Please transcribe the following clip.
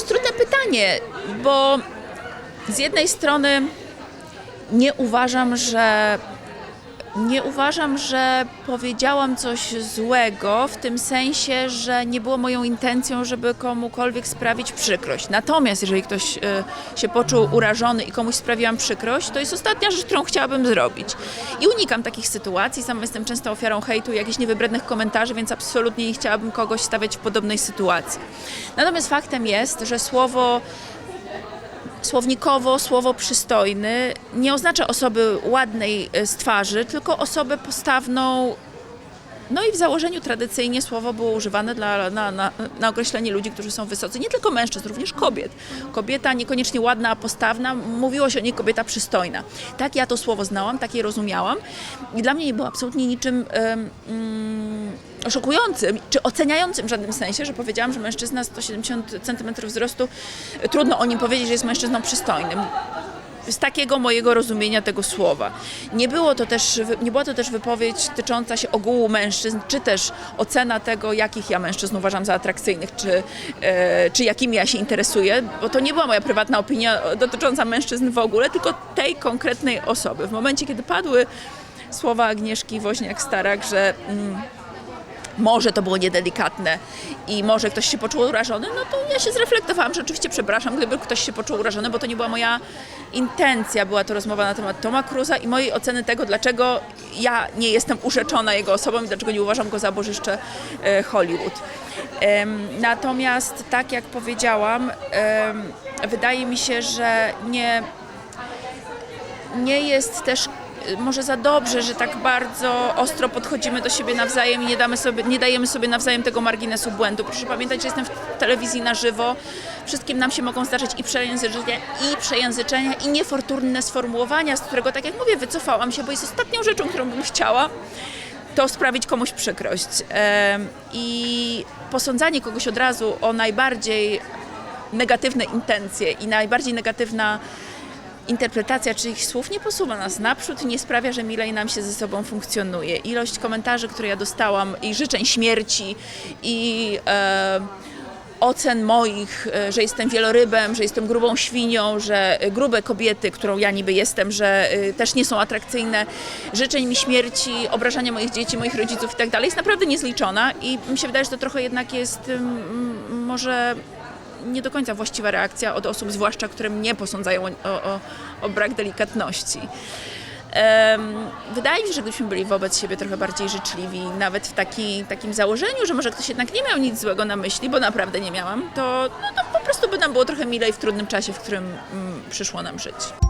jest trudne pytanie, bo z jednej strony nie uważam, że nie uważam, że powiedziałam coś złego w tym sensie, że nie było moją intencją, żeby komukolwiek sprawić przykrość. Natomiast jeżeli ktoś y, się poczuł urażony i komuś sprawiłam przykrość, to jest ostatnia rzecz, którą chciałabym zrobić. I unikam takich sytuacji. Sama jestem często ofiarą hejtu, jakichś niewybrednych komentarzy, więc absolutnie nie chciałabym kogoś stawiać w podobnej sytuacji. Natomiast faktem jest, że słowo słownikowo słowo przystojny nie oznacza osoby ładnej e, z twarzy, tylko osobę postawną. No i w założeniu tradycyjnie słowo było używane dla, na, na, na określenie ludzi, którzy są wysocy, nie tylko mężczyzn, również kobiet. Kobieta niekoniecznie ładna, postawna, mówiło się o niej kobieta przystojna. Tak ja to słowo znałam, tak je rozumiałam i dla mnie nie było absolutnie niczym em, mm, szokującym czy oceniającym w żadnym sensie, że powiedziałam, że mężczyzna 170 cm wzrostu, trudno o nim powiedzieć, że jest mężczyzną przystojnym z takiego mojego rozumienia tego słowa. Nie, było to też, nie była to też wypowiedź tycząca się ogółu mężczyzn, czy też ocena tego, jakich ja mężczyzn uważam za atrakcyjnych, czy, e, czy jakimi ja się interesuję, bo to nie była moja prywatna opinia dotycząca mężczyzn w ogóle, tylko tej konkretnej osoby. W momencie, kiedy padły słowa Agnieszki Woźniak-Starak, że... Mm, może to było niedelikatne i może ktoś się poczuł urażony, no to ja się zreflektowałam, że oczywiście przepraszam, gdyby ktoś się poczuł urażony, bo to nie była moja intencja, była to rozmowa na temat Toma Cruza i mojej oceny tego, dlaczego ja nie jestem urzeczona jego osobą i dlaczego nie uważam go za bożyszcze e, Hollywood. Natomiast tak jak powiedziałam, wydaje mi się, że nie nie jest też może za dobrze, że tak bardzo ostro podchodzimy do siebie nawzajem i nie, damy sobie, nie dajemy sobie nawzajem tego marginesu błędu. Proszę pamiętać, że jestem w telewizji na żywo. Wszystkim nam się mogą zdarzyć i przejęzyczenia, i przejęzyczenia, i niefortunne sformułowania, z którego, tak jak mówię, wycofałam się, bo jest ostatnią rzeczą, którą bym chciała, to sprawić komuś przykrość. I posądzanie kogoś od razu o najbardziej negatywne intencje i najbardziej negatywna interpretacja czyichś słów nie posuwa nas naprzód nie sprawia, że milej nam się ze sobą funkcjonuje. Ilość komentarzy, które ja dostałam i życzeń śmierci i e, ocen moich, e, że jestem wielorybem, że jestem grubą świnią, że e, grube kobiety, którą ja niby jestem, że e, też nie są atrakcyjne, życzeń mi śmierci, obrażania moich dzieci, moich rodziców i tak dalej jest naprawdę niezliczona i mi się wydaje, że to trochę jednak jest mm, może nie do końca właściwa reakcja od osób, zwłaszcza które mnie posądzają o, o, o brak delikatności. Wydaje mi się, że gdybyśmy byli wobec siebie trochę bardziej życzliwi, nawet w taki, takim założeniu, że może ktoś jednak nie miał nic złego na myśli, bo naprawdę nie miałam, to, no, to po prostu by nam było trochę milej w trudnym czasie, w którym mm, przyszło nam żyć.